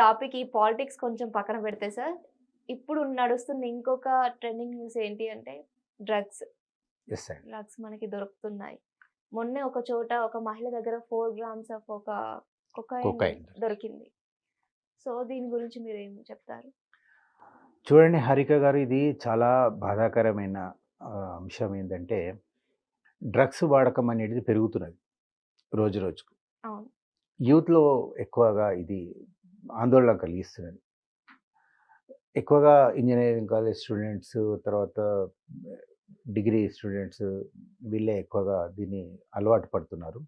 Topic ఈ politics కొంచెం పక్కన పెడితే సార్ ఇప్పుడు నడుస్తున్న ఇంకొక ట్రెండింగ్ న్యూస్ ఏంటి అంటే డ్రగ్స్ డ్రగ్స్ మనకి దొరుకుతున్నాయి. మొన్నే ఒక చోట ఒక మహిళ దగ్గర ఫోర్ గ్రామ్స్ ఆఫ్ ఒక కొకైన్. దొరికింది. సో దీని గురించి మీరు ఏం చెప్తారు? చూడండి హరిక గారు ఇది చాలా బాధాకరమైన అంశం ఏంటంటే డ్రగ్స్ వాడకం అనేది పెరుగుతున్నది రోజు రోజుకు. యూత్లో ఎక్కువగా ఇది ఆందోళన కలిగిస్తున్నది. ఎక్కువగా ఇంజనీరింగ్ కాలేజ్ స్టూడెంట్స్ తర్వాత డిగ్రీ స్టూడెంట్స్ వీళ్ళే ఎక్కువగా దీన్ని అలవాటు పడుతున్నారు.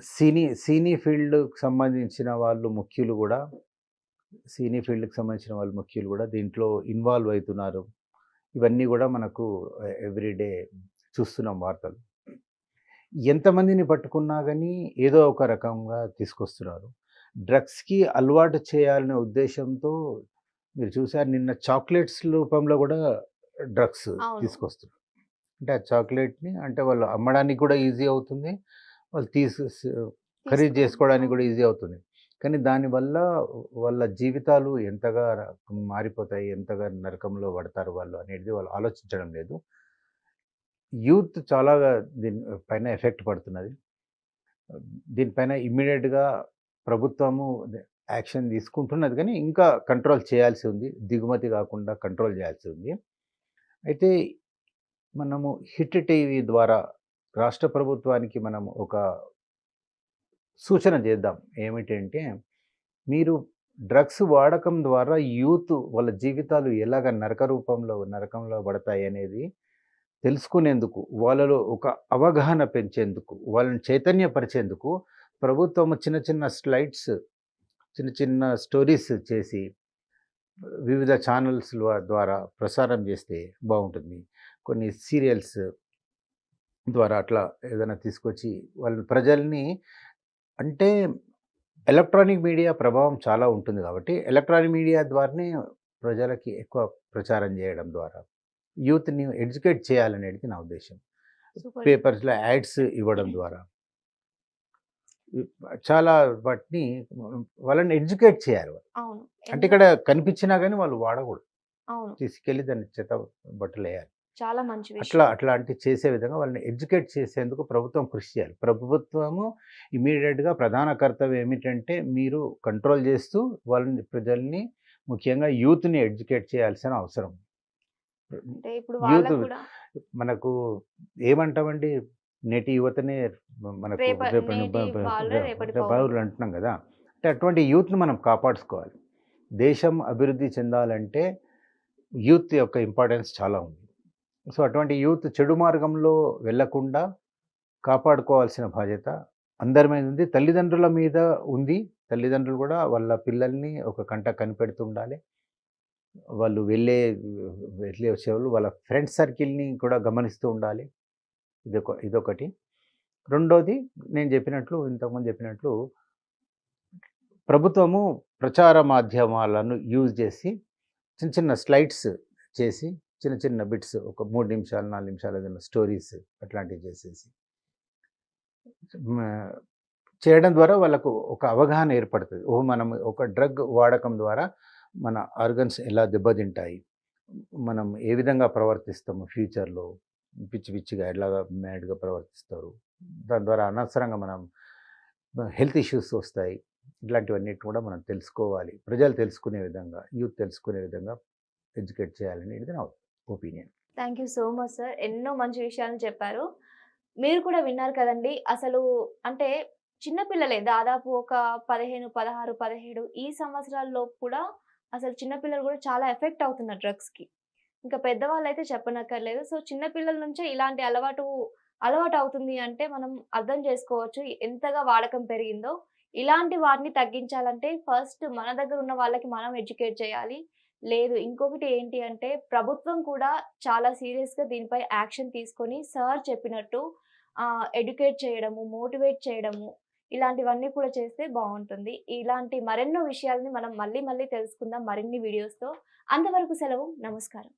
సినీ సినీ ఫీల్డ్కి సంబంధించిన వాళ్ళు ముఖ్యులు కూడా సినీ ఫీల్డ్కి సంబంధించిన వాళ్ళు ముఖ్యులు కూడా దీంట్లో ఇన్వాల్వ్ అవుతున్నారు. ఇవన్నీ కూడా మనకు ఎవ్రీడే చూస్తున్నాం వార్తలు. ఎంతమందిని పట్టుకున్నా కానీ ఏదో ఒక రకంగా తీసుకొస్తున్నారు. డ్రగ్స్కి అలవాటు చేయాలనే ఉద్దేశంతో మీరు చూసారు నిన్న చాక్లెట్స్ రూపంలో కూడా డ్రగ్స్. తీసుకొస్తున్నారు. అంటే ఆ చాక్లెట్ని అంటే వాళ్ళు అమ్మడానికి కూడా ఈజీ అవుతుంది వాళ్ళు తీసు ఖరీదు చేసుకోవడానికి కూడా ఈజీ అవుతుంది. కానీ దానివల్ల వాళ్ళ జీవితాలు ఎంతగా మారిపోతాయి ఎంతగా నరకంలో పడతారు వాళ్ళు అనేది వాళ్ళు ఆలోచించడం లేదు. యూత్ చాలా దీని పైన ఎఫెక్ట్ పడుతున్నది. దీనిపైన ఇమ్మీడియట్గా ప్రభుత్వము యాక్షన్ తీసుకుంటున్నది కానీ ఇంకా కంట్రోల్ చేయాల్సి ఉంది. దిగుమతి కాకుండా కంట్రోల్ చేయాల్సి ఉంది. అయితే మనము హిట్ టీవీ ద్వారా రాష్ట్ర ప్రభుత్వానికి మనం ఒక సూచన చేద్దాం. ఏమిటంటే మీరు డ్రగ్స్ వాడకం ద్వారా యూత్ వాళ్ళ జీవితాలు ఎలాగ నరక రూపంలో నరకంలో పడతాయి అనేది తెలుసుకునేందుకు వాళ్ళలో ఒక అవగాహన పెంచేందుకు వాళ్ళని చైతన్యపరిచేందుకు ప్రభుత్వం చిన్న చిన్న స్లైడ్స్ చిన్న చిన్న స్టోరీస్ చేసి వివిధ ఛానల్స్ ద్వారా ప్రసారం చేస్తే బాగుంటుంది. కొన్ని సీరియల్స్ ద్వారా అట్లా ఏదైనా తీసుకొచ్చి వాళ్ళ ప్రజల్ని అంటే ఎలక్ట్రానిక్ మీడియా ప్రభావం చాలా ఉంటుంది కాబట్టి ఎలక్ట్రానిక్ మీడియా ద్వారానే ప్రజలకి ఎక్కువ ప్రచారం చేయడం ద్వారా యూత్ని ఎడ్యుకేట్ చేయాలనేది నా ఉద్దేశం. పేపర్స్లో యాడ్స్ ఇవ్వడం ద్వారా. చాలా వాటిని వాళ్ళని ఎడ్యుకేట్ చేయాలి. అవును. అంటే ఇక్కడ కనిపించినా కానీ వాళ్ళు వాడకూడదు. అవును. తీసుకెళ్ళి దాన్ని చెత్త బట్టలు వేయాలి. చాలా మంచి అట్లా అట్లాంటి చేసే విధంగా వాళ్ళని ఎడ్యుకేట్ చేసేందుకు ప్రభుత్వం కృషి చేయాలి. ప్రభుత్వము ఇమీడియట్గా ప్రధాన కర్తవ్యం ఏమిటంటే మీరు కంట్రోల్ చేస్తూ వాళ్ళని ప్రజల్ని ముఖ్యంగా యూత్ని ఎడ్యుకేట్ చేయాల్సిన అవసరం. అంటే ఇప్పుడు యూత్ మనకు ఏమంటామండి? నేటి యువతనే మనకు పౌరులు. అంటున్నాం కదా. అంటే అటువంటి యూత్ని మనం కాపాడుకోవాలి. దేశం అభివృద్ధి చెందాలంటే యూత్ యొక్క ఇంపార్టెన్స్ చాలా ఉంది. సో అటువంటి యూత్ చెడు మార్గంలో వెళ్ళకుండా కాపాడుకోవాల్సిన బాధ్యత అందరి మీద ఉంది. తల్లిదండ్రుల మీద ఉంది. తల్లిదండ్రులు కూడా వాళ్ళ పిల్లల్ని ఒక కంట కనిపెడుతుండాలి. వాళ్ళు వెళ్ళే వెళ్ళే వచ్చేవాళ్ళు వాళ్ళ ఫ్రెండ్ సర్కిల్ని కూడా గమనిస్తూ ఉండాలి. ఇదొక ఇదొకటి. రెండోది నేను చెప్పినట్లు ఇంతకుముందు చెప్పినట్లు ప్రభుత్వము ప్రచార మాధ్యమాలను యూజ్ చేసి చిన్న చిన్న స్లైడ్స్ చేసి చిన్న చిన్న బిట్స్ ఒక మూడు నిమిషాలు నాలుగు నిమిషాలు ఏదైనా స్టోరీస్ అట్లాంటివి చేసేసి చేయడం ద్వారా వాళ్ళకు ఒక అవగాహన ఏర్పడుతుంది. ఓ మనం ఒక డ్రగ్ వాడకం ద్వారా మన ఆర్గన్స్ ఎలా దెబ్బతింటాయి? మనం ఏ విధంగా ప్రవర్తిస్తాము ఫ్యూచర్లో? పిచ్చి పిచ్చిగా ఎలాగా మ్యాడ్గా ప్రవర్తిస్తారు. దాని ద్వారా అనవసరంగా మనం హెల్త్ ఇష్యూస్ వస్తాయి. ఇట్లాంటివన్నీ కూడా మనం తెలుసుకోవాలి. ప్రజలు తెలుసుకునే విధంగా యూత్ తెలుసుకునే విధంగా ఎడ్యుకేట్ చేయాలని ఇది నా opinion. Thank you so much sir. ఎన్నో మంచి విషయాలను చెప్పారు. మీరు కూడా విన్నారు కదండి అసలు అంటే చిన్నపిల్లలే దాదాపు ఒక పదిహేను పదహారు పదిహేడు ఈ సంవత్సరాల్లో కూడా అసలు చిన్నపిల్లలు కూడా చాలా ఎఫెక్ట్ అవుతున్నారు డ్రగ్స్కి. ఇంకా పెద్దవాళ్ళు అయితే చెప్పనక్కర్లేదు. సో చిన్నపిల్లల నుంచే ఇలాంటి అలవాటు అలవాటు అవుతుంది అంటే మనం అర్థం చేసుకోవచ్చు ఎంతగా వాడకం పెరిగిందో. ఇలాంటి వాటిని తగ్గించాలంటే ఫస్ట్ మన దగ్గర ఉన్న వాళ్ళకి మనం ఎడ్యుకేట్ చేయాలి. లేదు ఇంకొకటి ఏంటి అంటే ప్రభుత్వం కూడా చాలా సీరియస్గా దీనిపై యాక్షన్ తీసుకొని సార్ చెప్పినట్టు ఎడ్యుకేట్ చేయడము మోటివేట్ చేయడము ఇలాంటివన్నీ కూడా చేస్తే బాగుంటుంది. ఇలాంటి మరెన్నో విషయాలని మనం మళ్ళీ మళ్ళీ తెలుసుకుందాం మరిన్ని వీడియోస్తో. అంతవరకు సెలవు. నమస్కారం.